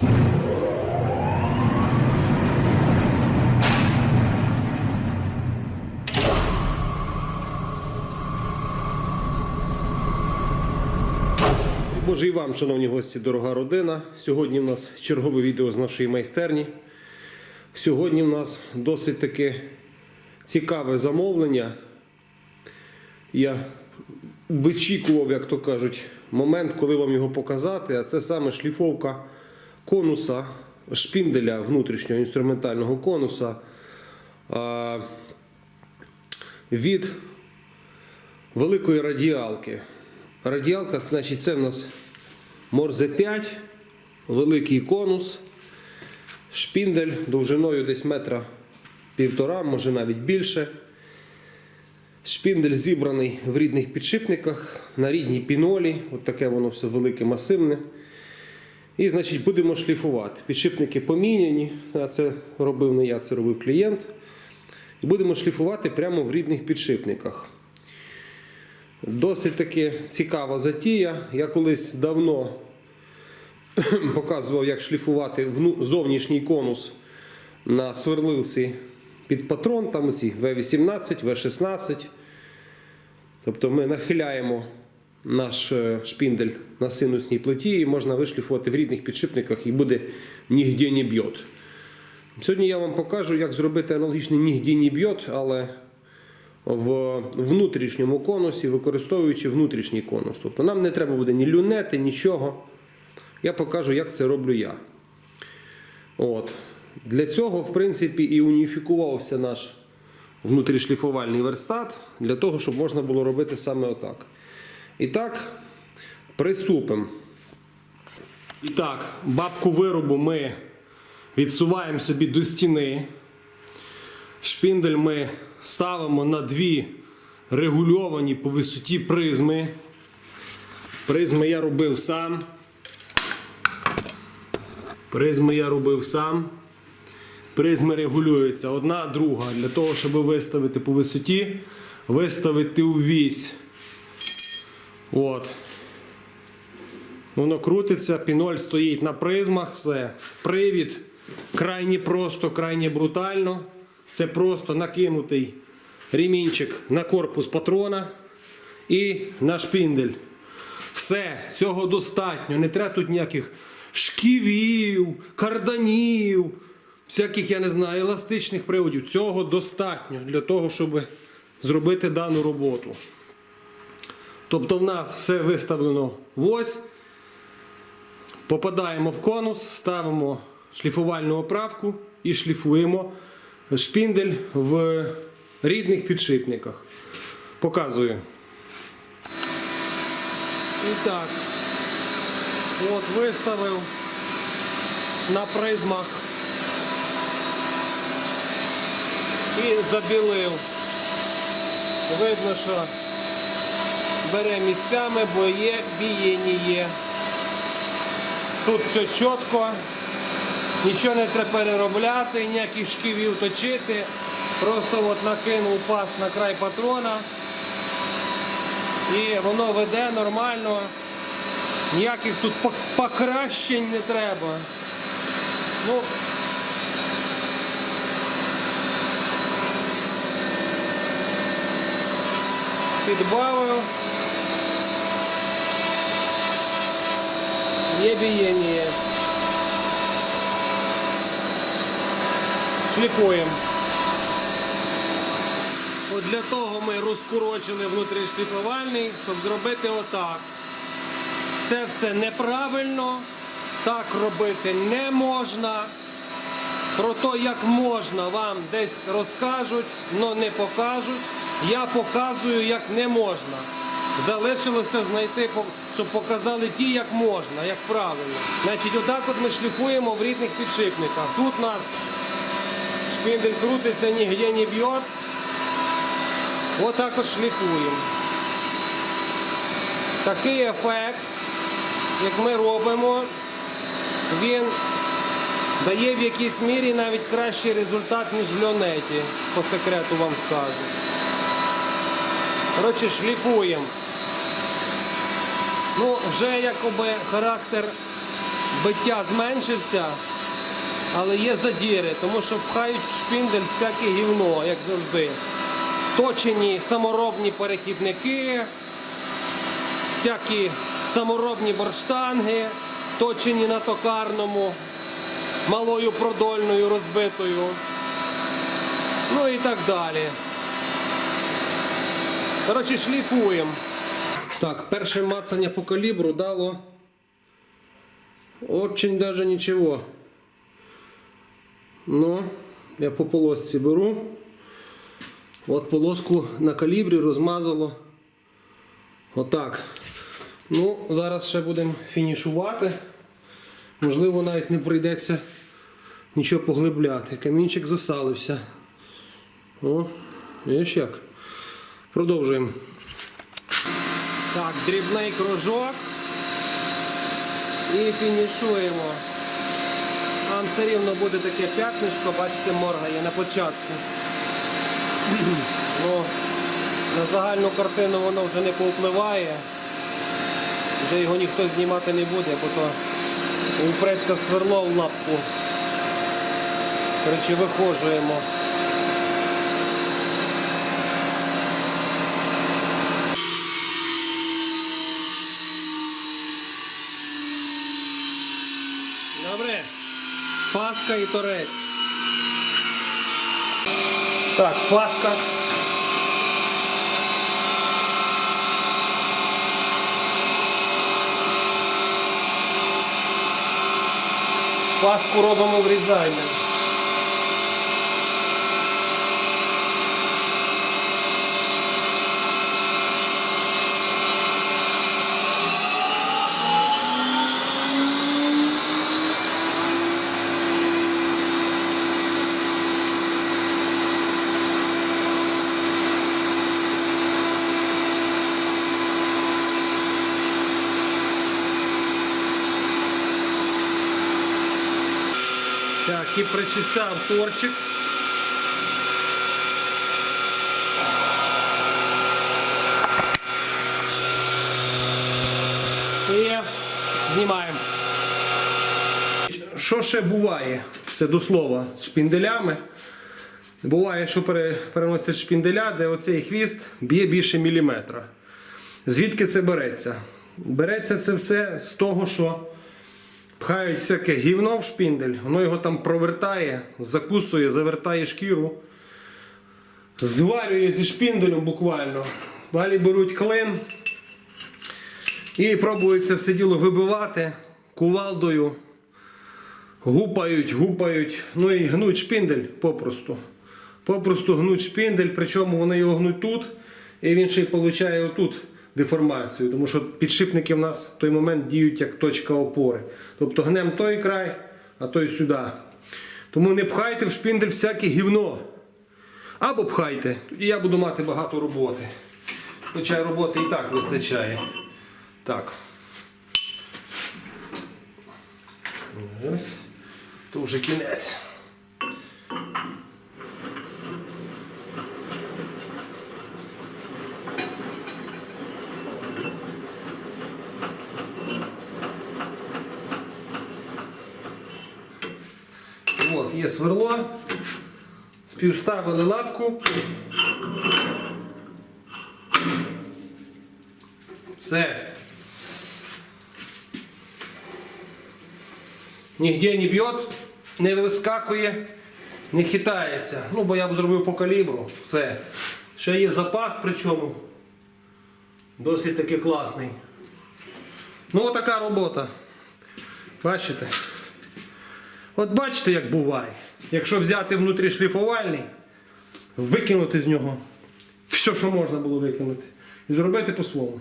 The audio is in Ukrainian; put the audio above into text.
Боже і вам, шановні гості, дорога родина. Сьогодні в нас чергове відео з нашої майстерні. Сьогодні в нас досить таке цікаве замовлення. Я вичікував, як то кажуть, момент, коли вам його показати. А це саме шліфовка конуса, шпінделя внутрішнього інструментального конуса від великої радіалки. Радіалка, значить, це в нас Морзе 5, великий конус, шпіндель довжиною десь метра півтора, може навіть більше. Шпіндель зібраний в рідних підшипниках на рідній пінолі. От таке воно все велике, масивне. І, значить, будемо шліфувати. Підшипники поміняні, а це робив не я, це робив клієнт. І будемо шліфувати прямо в рідних підшипниках. Досить таки цікава затія. Я колись давно показував, як шліфувати зовнішній конус на сверлилці під патрон, там оці В18, В16. Тобто ми нахиляємо наш е, шпіндель на синусній плиті і можна вишліфувати в рідних підшипниках і буде нігде не б'єт. Сьогодні я вам покажу, як зробити аналогічний нігде не б'єт, але в внутрішньому конусі, використовуючи внутрішній конус. Тобто нам не треба буде ні люнети, нічого. Я покажу, як це роблю я. От. Для цього, в принципі, і уніфікувався наш внутрішліфувальний верстат, для того, щоб можна було робити саме отак. І так, приступимо. І так, бабку виробу ми відсуваємо собі до стіни. Шпіндель ми ставимо на дві регульовані по висоті призми. Призми я робив сам. Призми я робив сам. Призми регулюються одна, друга. Для того, щоб виставити по висоті, виставити у вісь. От. Воно крутиться, піноль стоїть на призмах, все. Привід крайні просто, крайні брутально. Це просто накинутий ремінчик на корпус патрона і на шпіндель. Все, цього достатньо. Не треба тут ніяких шківів, карданів, всяких, я не знаю, еластичних приводів. Цього достатньо для того, щоб зробити дану роботу. Тобто в нас все виставлено в ось. Попадаємо в конус, ставимо шліфувальну оправку і шліфуємо шпіндель в рідних підшипниках. Показую. І так, от виставив на призмах і забілив. Видно, що бере місцями, бо є бієніє. Тут все чітко, нічого не треба переробляти, ніяких шківів точити. Просто от накинув пас на край патрона і воно веде нормально. Ніяких тут покращень не треба. Ну, підбавив. Є бієння. Шліфуємо. От для того ми розкорочили внутрішньошліфувальний, щоб зробити отак. Це все неправильно, так робити не можна. Про те, як можна, вам десь розкажуть, але не покажуть. Я показую, як не можна. Залишилося знайти, щоб показали ті, як можна, як правильно. Значить, отак от ми шліфуємо в рідних підшипниках. Тут у нас шпиндель крутиться, нігде не б'є. Отак от шліфуємо. Такий ефект, як ми робимо, він дає в якійсь мірі навіть кращий результат, ніж в льонеті. По секрету вам скажу. Коротше, шліфуємо. Ну, вже якоби характер биття зменшився, але є задіри, тому що пхають в шпіндель всяке гівно, як завжди. Точені саморобні перехідники, всякі саморобні борштанги, точені на токарному, малою продольною розбитою. Ну і так далі. Коротше, шліфуємо. Так, перше мацання по калібру дало очень даже нічого. Ну, я по полосці беру. От полоску на калібрі розмазало. Отак. Ну, зараз ще будемо фінішувати. Можливо, навіть не прийдеться нічого поглибляти. Камінчик засалився. О, видиш як. Продовжуємо. Так, дрібний кружок. І фінішуємо. Там все рівно буде таке п'ятнишко, бачите, моргає на початку. Ну, на загальну картину воно вже не повпливає. Вже його ніхто знімати не буде, бо то впреться сверло в лапку. Коротше, вихожуємо. Добре. Паска і торець. Так, паска. Паску робимо врізання. І причесав торчик. І знімаємо. Що ще буває? Це до слова з шпінделями. Буває, що пере- переносять шпінделя, де оцей хвіст б'є більше міліметра. Звідки це береться? Береться це все з того, що пхають всяке гівно в шпіндель, воно його там провертає, закусує, завертає шкіру, зварює зі шпінделем буквально. Далі беруть клин і пробують це все діло вибивати кувалдою. Гупають, гупають, ну і гнуть шпіндель попросту. Попросту гнуть шпіндель, причому вони його гнуть тут, і він ще й получає отут деформацію, тому що підшипники в нас в той момент діють як точка опори. Тобто гнем той край, а той сюди. Тому не пхайте в шпіндель всяке гівно. Або пхайте, і я буду мати багато роботи. Хоча роботи і так вистачає. Так. Ось. То вже кінець. От, є сверло. Співставили лапку. Все. Нігде не б'є, не вискакує, не хитається. Ну, бо я б зробив по калібру. Все. Ще є запас, причому досить таки класний. Ну, отака робота. Бачите? От бачите, як буває. Якщо взяти внутрішліфувальний, викинути з нього все, що можна було викинути, і зробити по-своєму.